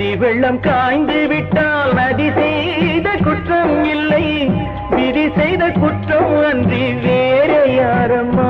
நதி வெள்ளம் காய்ந்து விட்டால் நதி செய்த குற்றம் இல்லை. விதி செய்த குற்றம் அன்றி வேற யாரம்மா?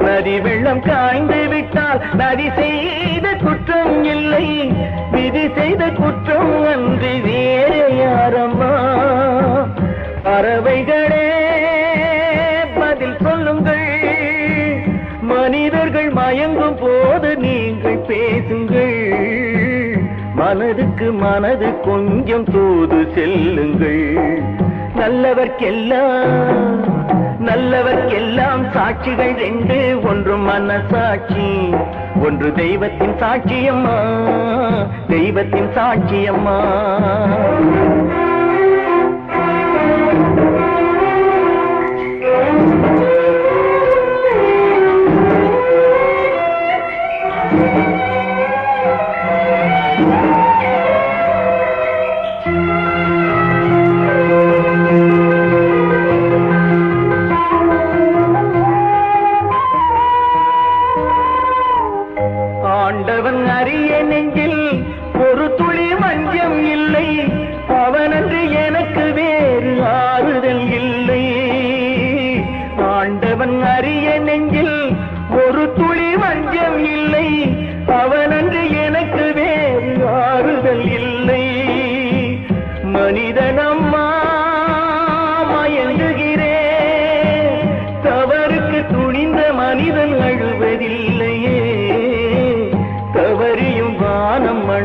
நதி வெள்ளம் காய்ந்து விட்டால் நதி செய்த குற்றம் இல்லை. விதி செய்த குற்றம் அன்றி வேற யாரம்மா? பறவைகளே மனதுக்கு மனது கொஞ்சம் தூது செல்லுங்கள். நல்லவர்க்கெல்லாம் நல்லவர்க்கெல்லாம் சாட்சிகள் ரெண்டு ஒன்று மனசாட்சி ஒன்று தெய்வத்தின் சாட்சியம்மா தெய்வத்தின் சாட்சியம்மா கொண்டவன் அறிய நெஞ்சில் ஒரு துளி மஞ்சம் இல்லை. அவனன்று எனக்கு வேறு ஆறுதல் இல்லை. ஆண்டவன் அறிய நெஞ்சில் ஒரு துளி